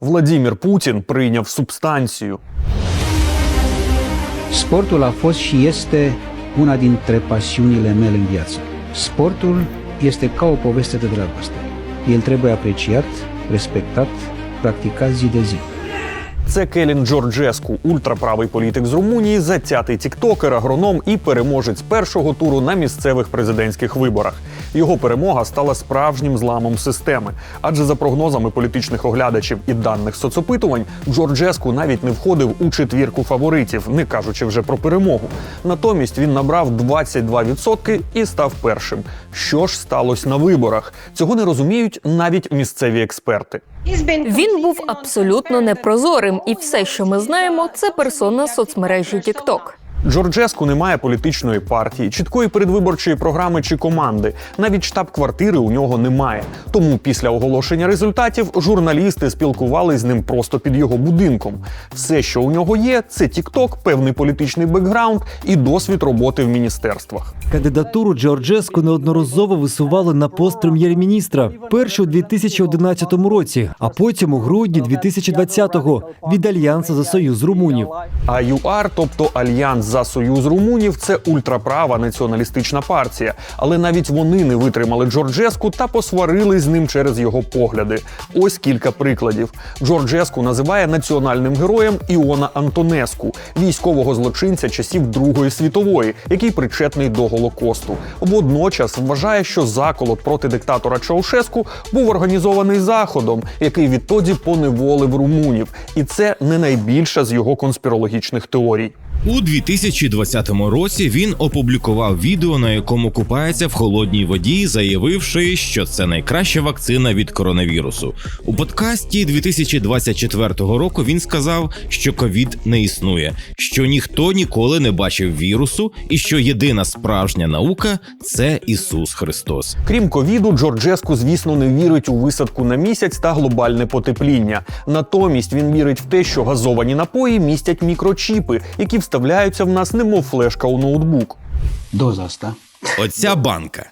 Владімір Путін прийняв субстанцію. Sportul a fost și este una dintre pasiunile mele în viață. Sportul este ca o poveste de dragoste. El trebuie apreciat, respectat, practicat zi de zi. Це Келін Джорджеску, ультраправий політик з Румунії, затятий тіктокер, агроном і переможець першого туру на місцевих президентських виборах. Його перемога стала справжнім зламом системи. Адже за прогнозами політичних оглядачів і даних соцопитувань, Джорджеску навіть не входив у четвірку фаворитів, не кажучи вже про перемогу. Натомість він набрав 22% і став першим. Що ж сталося на виборах? Цього не розуміють навіть місцеві експерти. Він був абсолютно непрозорим, і все, що ми знаємо, це персона соцмережі TikTok. Джорджеску немає політичної партії, чіткої передвиборчої програми чи команди. Навіть штаб-квартири у нього немає. Тому після оголошення результатів журналісти спілкувались з ним просто під його будинком. Все, що у нього є, це TikTok, певний політичний бекграунд і досвід роботи в міністерствах. Кандидатуру Джорджеску неодноразово висували на пост прем'єр-міністра. Першу у 2011 році, а потім у грудні 2020-го від Альянсу за союз румунів. А ЮАР, тобто Альянс за Союз Румунів, це ультраправа націоналістична партія. Але навіть вони не витримали Джорджеску та посварили з ним через його погляди. Ось кілька прикладів. Джорджеску називає національним героєм Іона Антонеску, військового злочинця часів Другої світової, який причетний до Голокосту. Водночас вважає, що заколот проти диктатора Чаушеску був організований заходом, який відтоді поневолив румунів, і це не найбільша з його конспірологічних теорій. У 2020 році він опублікував відео, на якому купається в холодній воді, заявивши, що це найкраща вакцина від коронавірусу. У подкасті 2024 року він сказав, що ковід не існує, що ніхто ніколи не бачив вірусу, і що єдина справжня наука це Ісус Христос. Крім ковіду, Джорджеску, звісно, не вірить у висадку на місяць та глобальне потепління. Натомість він вірить в те, що газовані напої містять мікрочіпи, які вставляються в нас, немов флешка у ноутбук. Asta Оця банка.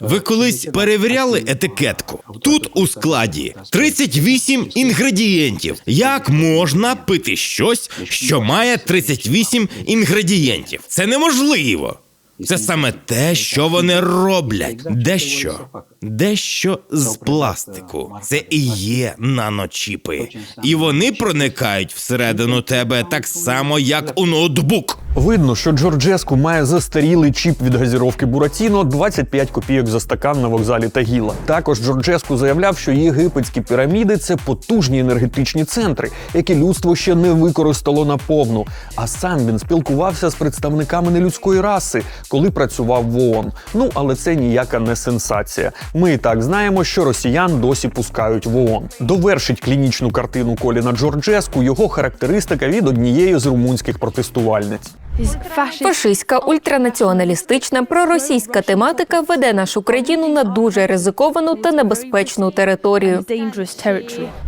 Ви колись перевіряли етикетку? Тут у складі 38 інгредієнтів. Як можна пити щось, що має 38 інгредієнтів? Це неможливо. Це саме те, що вони роблять. Дещо, дещо з пластику. Це і є наночіпи. І вони проникають всередину тебе так само, як у ноутбук. Видно, що Джорджеску має застарілий чіп від газіровки Буратіно 25 копійок за стакан на вокзалі Тагіла. Також Джорджеску заявляв, що єгипетські піраміди це потужні енергетичні центри, які людство ще не використало наповну. А сам він спілкувався з представниками нелюдської раси, коли працював в ООН. Ну але це ніяка не сенсація. Ми і так знаємо, що росіян досі пускають в ООН. Довершить клінічну картину Коліна Джорджеску його характеристика від однієї з румунських протестувальниць. Фашистська, ультранаціоналістична, проросійська тематика веде нашу країну на дуже ризиковану та небезпечну територію.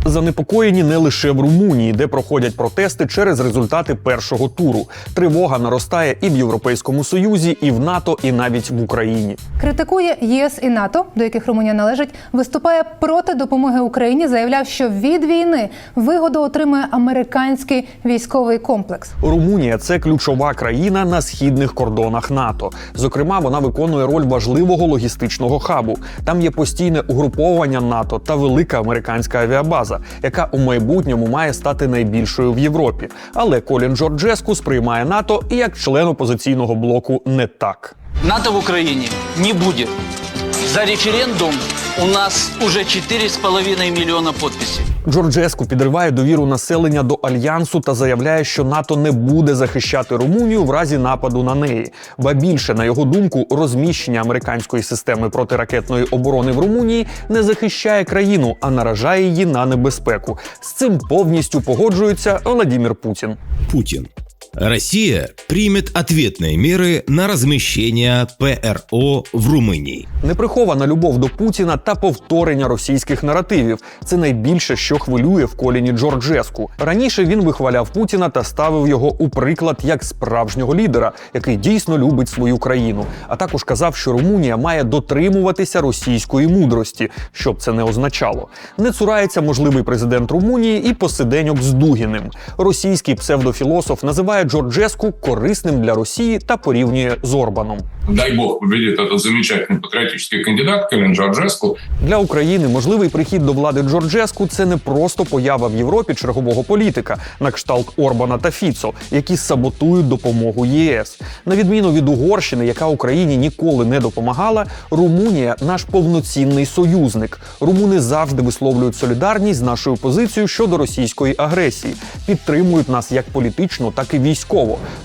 Занепокоєні не лише в Румунії, де проходять протести через результати першого туру. Тривога наростає і в Європейському Союзі, і в НАТО, і навіть в Україні. Критикує ЄС і НАТО, до яких Румунія належить, виступає проти допомоги Україні. Заявляв, що від війни вигоду отримує американський військовий комплекс. Румунія це ключова країна на східних кордонах НАТО. Зокрема, вона виконує роль важливого логістичного хабу. Там є постійне угруповування НАТО та велика американська авіабаза, яка у майбутньому має стати найбільшою в Європі. Але Колін Джорджеску сприймає НАТО і як член опозиційного блоку не так. НАТО в Украине не будет. За референдум у нас уже 4,5 миллиона подписей. Джорджеску підриває довіру населення до альянсу та заявляє, що НАТО не буде захищати Румунію в разі нападу на неї. Ба більше, на його думку, розміщення американської системи протиракетної оборони в Румунії не захищає країну, а наражає її на небезпеку. З цим повністю погоджується Володимир Путін. Путін. Россия примет ответные меры на размещение ПРО в Румынии. Неприхована любов до Путіна та повторення російських наративів це найбільше, що хвилює в коліні Джорджеску. Раніше він вихваляв Путіна та ставив його у приклад як справжнього лідера, який дійсно любить свою країну. А також казав, що Румунія має дотримуватися російської мудрості, що б це не означало. Не цурається можливий президент Румунії і посиденьок з Дугіним. Російський псевдофілософ називає Джорджеску корисним для Росії та порівнює з Орбаном. дай бог победит этот замечательный патриотический кандидат Калин Джорджеску. Для України можливий прихід до влади Джорджеску це не просто поява в Європі чергового політика на кшталт Орбана та Фіцо, які саботують допомогу ЄС. На відміну від Угорщини, яка Україні ніколи не допомагала, Румунія наш повноцінний союзник. Румуни завжди висловлюють солідарність з нашою позицією щодо російської агресії, підтримують нас як політично, так і військово.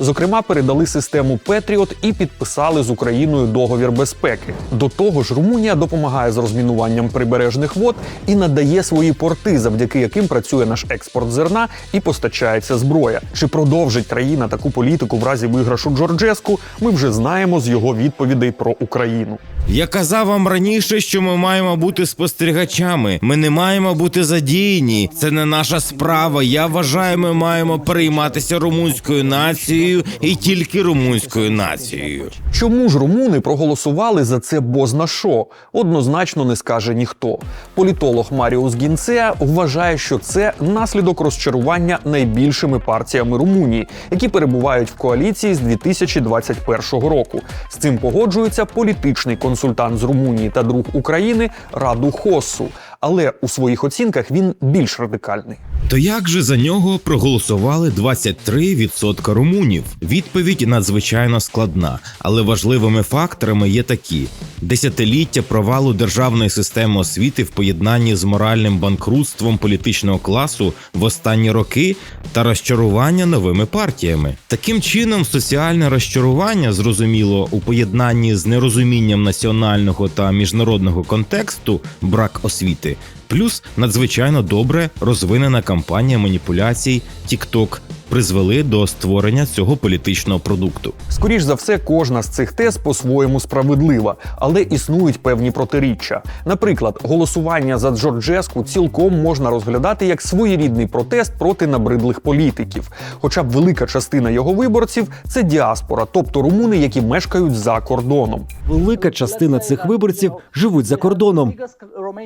Зокрема, передали систему Петріот і підписали з Україною договір безпеки. До того ж, Румунія допомагає з розмінуванням прибережних вод і надає свої порти, завдяки яким працює наш експорт зерна і постачається зброя. Чи продовжить країна таку політику в разі виграшу Джорджеску? Ми вже знаємо з його відповідей про Україну. Я казав вам раніше, що ми маємо бути спостерігачами. Ми не маємо бути задіяні. Це не наша справа. Я вважаю, ми маємо перейматися румунською нацією і тільки румунською нацією. Чому ж румуни проголосували за це бозна шо? Однозначно не скаже ніхто. Політолог Маріус Гінцеа вважає, що це наслідок розчарування найбільшими партіями Румунії, які перебувають в коаліції з 2021 року. З цим погоджується політичний консультант з Румунії та друг України Раду Хоссу. Але у своїх оцінках він більш радикальний. То як же за нього проголосували 23% румунів? Відповідь надзвичайно складна, але важливими факторами є такі: десятиліття провалу державної системи освіти в поєднанні з моральним банкрутством політичного класу в останні роки та розчарування новими партіями. Таким чином, соціальне розчарування, зрозуміло, у поєднанні з нерозумінням національного та міжнародного контексту, брак освіти. Плюс надзвичайно добре розвинена кампанія маніпуляцій TikTok призвели до створення цього політичного продукту. Скоріш за все, кожна з цих тез по-своєму справедлива, але існують певні протиріччя. Наприклад, голосування за Джорджеску цілком можна розглядати як своєрідний протест проти набридлих політиків. Хоча б велика частина його виборців це діаспора, тобто румуни, які мешкають за кордоном. Велика частина цих виборців живуть за кордоном.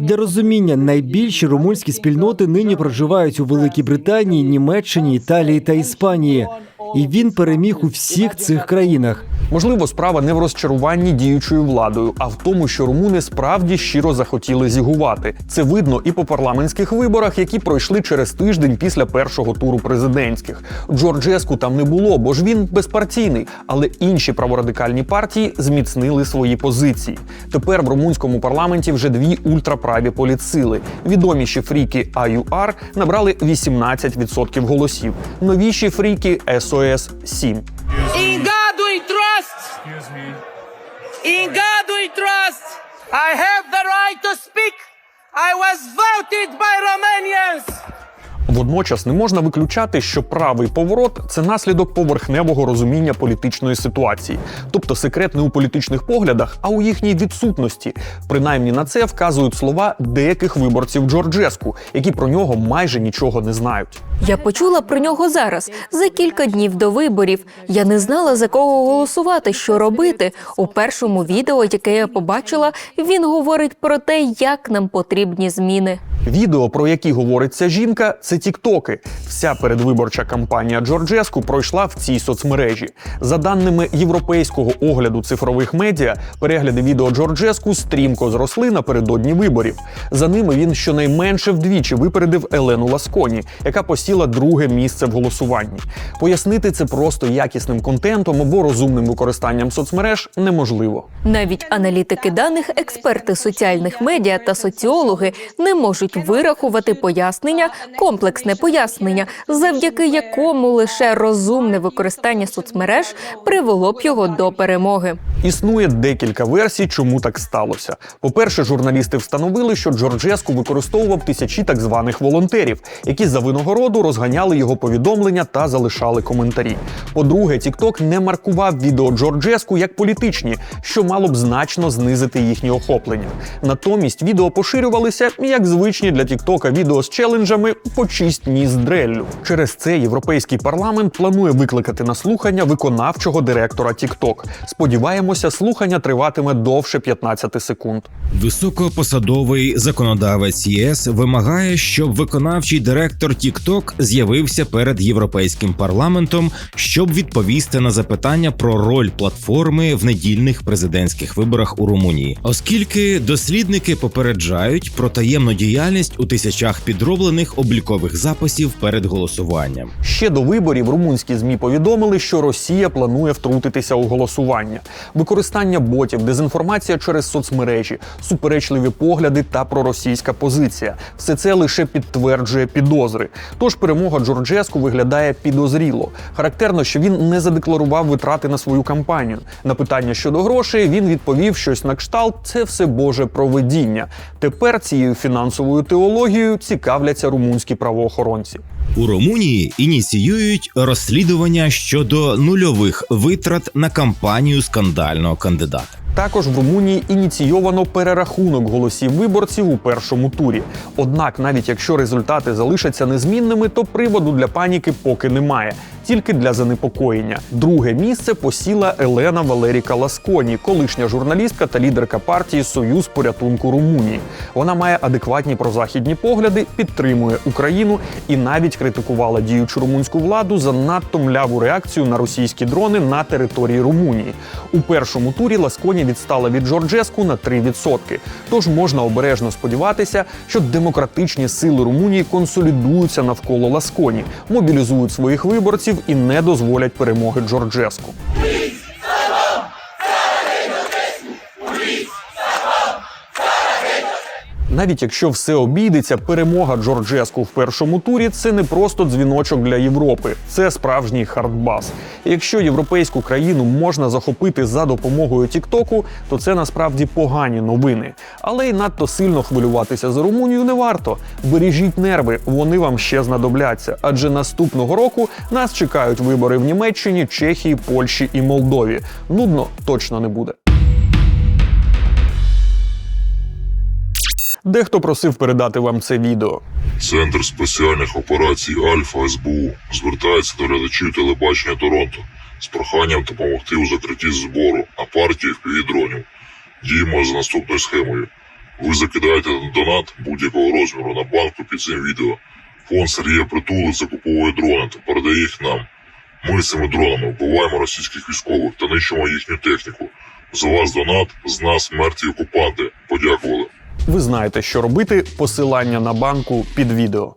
Для розуміння найбільші румунські спільноти нині проживають у Великій Британії, Німеччині, Італії та Іспанії. І він переміг у всіх цих країнах. Можливо, справа не в розчаруванні діючою владою, а в тому, що румуни справді щиро захотіли зігувати. Це видно і по парламентських виборах, які пройшли через тиждень після першого туру президентських. Джорджеску там не було, бо ж він безпартійний. Але інші праворадикальні партії зміцнили свої позиції. Тепер в румунському парламенті вже дві ультраправі політсили. Відоміші фріки АЮАР набрали 18% голосів. Новіші фріки СОС 7. In God we trust. In God we trust. I have the right to speak. I was voted by Romanians. Водночас не можна виключати, що правий поворот це наслідок поверхневого розуміння політичної ситуації, тобто секрет не у політичних поглядах, а у їхній відсутності. Принаймні на це вказують слова деяких виборців Джорджеску, які про нього майже нічого не знають. Я почула про нього зараз, за кілька днів до виборів. Я не знала за кого голосувати, що робити. У першому відео, яке я побачила, він говорить про те, як нам потрібні зміни. Відео, про які говорить ця жінка, це тіктоки. Вся передвиборча кампанія Джорджеску пройшла в цій соцмережі. За даними європейського огляду цифрових медіа, перегляди відео Джорджеску стрімко зросли напередодні виборів. За ними він щонайменше вдвічі випередив Елену Ласконі, яка посіла друге місце в голосуванні. Пояснити це просто якісним контентом або розумним використанням соцмереж неможливо. Навіть аналітики даних, експерти соціальних медіа та соціологи не можуть вирахувати пояснення, комплексне пояснення, завдяки якому лише розумне використання соцмереж привело б його до перемоги. Існує декілька версій, чому так сталося. По-перше, журналісти встановили, що Джорджеску використовував тисячі так званих волонтерів, які за винагороду розганяли його повідомлення та залишали коментарі. По-друге, TikTok не маркував відео Джорджеску як політичні, що мало б значно знизити їхнє охоплення. Натомість відео поширювалися як звичні для TikTok відео з челенджами «Почисть ніс дреллю. Через це європейський парламент планує викликати на слухання виконавчого директора TikTok. Сподіваємося, слухання триватиме довше 15 секунд. Високопосадовий законодавець ЄС вимагає, щоб виконавчий директор TikTok з'явився перед європейським парламентом, щоб відповісти на запитання про роль платформи в недільних президентських виборах у Румунії, оскільки дослідники попереджають про таємну діяльність у тисячах підроблених облікових записів перед голосуванням. Ще до виборів румунські змі повідомили, що Росія планує втрутитися у голосування. Використання ботів, дезінформація через соцмережі, суперечливі погляди та проросійська позиція все це лише підтверджує підозри. Тож перемога Джорджеску виглядає підозріло. Характерно, що він не задекларував витрати на свою кампанію. На питання щодо грошей він відповів щось на кшталт: це все Боже проведіння. Тепер цією фінансовою теологією цікавляться румунські правоохоронці. У Румунії ініціюють розслідування щодо нульових витрат на кампанію скандального кандидата. Також в Румунії ініційовано перерахунок голосів виборців у першому турі. Однак, навіть якщо результати залишаться незмінними, то приводу для паніки поки немає. Тільки для занепокоєння. Друге місце посіла Елена Валеріка Ласконі, колишня журналістка та лідерка партії Союз порятунку Румунії. Вона має адекватні прозахідні погляди, підтримує Україну і навіть критикувала діючу румунську владу за надто мляву реакцію на російські дрони на території Румунії. У першому турі Ласконі відстала від Джорджеску на 3%. Тож можна обережно сподіватися, що демократичні сили Румунії консолідуються навколо Ласконі, мобілізують своїх виборців і не дозволять перемоги Джорджеску. Навіть якщо все обійдеться, перемога Джорджеску в першому турі це не просто дзвіночок для Європи, це справжній хардбас. Якщо європейську країну можна захопити за допомогою Тіктоку, то це насправді погані новини. Але й надто сильно хвилюватися за Румунію не варто. Бережіть нерви, вони вам ще знадобляться. Адже наступного року нас чекають вибори в Німеччині, Чехії, Польщі і Молдові. Нудно точно не буде. Дехто просив передати вам це відео. Центр спеціальних операцій Альфа СБУ звертається до глядачів телебачення Торонто з проханням допомогти у закритті збору на партію дронів. Діємо за наступною схемою. Ви закидаєте донат будь-якого розміру на банку під цим відео. Фонд Сергія Притули закуповує дрони та передає їх нам. Ми цими дронами вбиваємо російських військових та нищимо їхню техніку. За вас донат, з нас мертві окупанти. Подякували. Ви знаєте, що робити. Посилання на банку під відео.